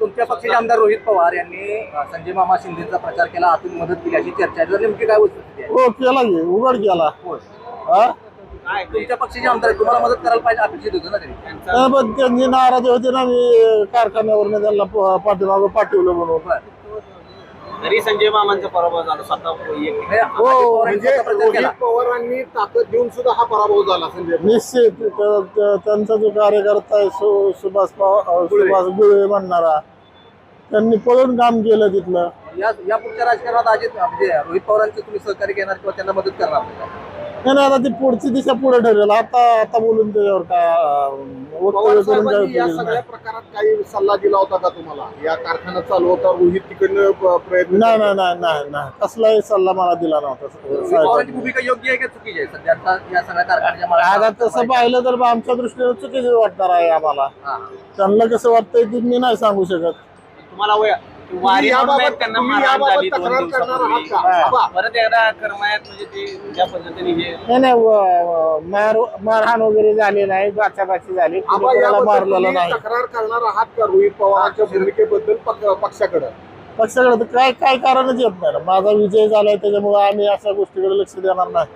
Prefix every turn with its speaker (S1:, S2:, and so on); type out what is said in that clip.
S1: तुमच्या पक्षाचे आमदार रोहित पवार यांनी संजय मामा शिंदेचा प्रचार केला आतून मदत केली अशी चर्चा आहे. तर नेमकी काय आहे
S2: हो केला की उघड केला. हा?
S1: तुमच्या पक्षाचे आमदार आहेत, तुम्हाला मदत करायला पाहिजे अपेक्षित होतं ना त्यांनी?
S2: नाही, पण त्यांची नाराजी होती ना मी कारखान्यावरनं त्यांना प- पाठीमागं पाठवलं म्हणून.
S1: बरं.
S3: तरी संजय मामांचा पराभव झाला. स्वतः एक
S1: हे
S4: म्हणजे रोहित पवारांनी ताकद देऊन सुद्धा हा पराभव झाला संजय.
S2: निश्चित. त- त- त्यांचा जो कार्यकर्ता आहे सु- सुभाष पवार सुभाष गुळे म्हणणारा त्यांनी पळून काम केलं तिथलं.
S1: या या पुढच्या राजकारणात अजित म्हणजे रोहित पवारांचे तुम्ही सहकार्य घेणार किंवा त्यांना मदत करणार नाही का?
S2: नाही आता ती पुढची दिशा पुढे ठरेल आता आता बोलून त्याच्यावर
S4: पवार
S2: वक्तव्य करून काय
S4: साहेबांनी या
S2: उपयोग
S4: सगळ्या
S2: नाही.
S4: प्रकारात काही सल्ला दिला होता का तुम्हाला या कारखाना चालू होता रोहित तिकडनं प- प्रयत्न
S2: नाही नाही नाही नाही नाही कसलाही सल्ला मला दिला नव्हता
S1: रोहित पवारांची
S2: साहेबांनी.
S1: भूमिका योग्य आहे का चुकीची आहे सध्या आता या सगळ्या कारखान्याच्या
S2: आता
S1: मालकाला-
S2: तसं पाहिलं तर आमच्या दृष्टीने चुकीचं वाटणार आहे आम्हाला
S1: हा.
S2: त्यांना कसं वाटतंय ते मी नाही सांगू शकत
S3: तुम्हाला वय- वारी
S4: याबाबत
S3: म्हणून त्यांना
S4: तुम्ही
S3: मारहाण
S4: याबाबत
S3: झाली दोन
S4: तक्रार करणार आहात का?
S3: दिवसापूर्वी.
S4: आबा,
S3: परत एकदा करमायात म्हणजे ते ज्या पद्धतीने हे
S2: नाही नाही व- व- मार मारहाण वगैरे झाली नाही बाचाबाची झाली
S4: आबा,
S2: कुणी कोणाला
S4: याबद्दल
S2: मारलेलं
S4: तुम्ही
S2: नाही.
S4: तक्रार करणार आहात का रोहित पवारांच्या भूमिकेबद्दल पक्ष- पक्षाकडे?
S2: पक्षाकडे तर काय काय कारणच येत नाही. ना. माझा विजय झालाय त्याच्यामुळे आम्ही अशा गोष्टीकडे लक्ष देणार नाही.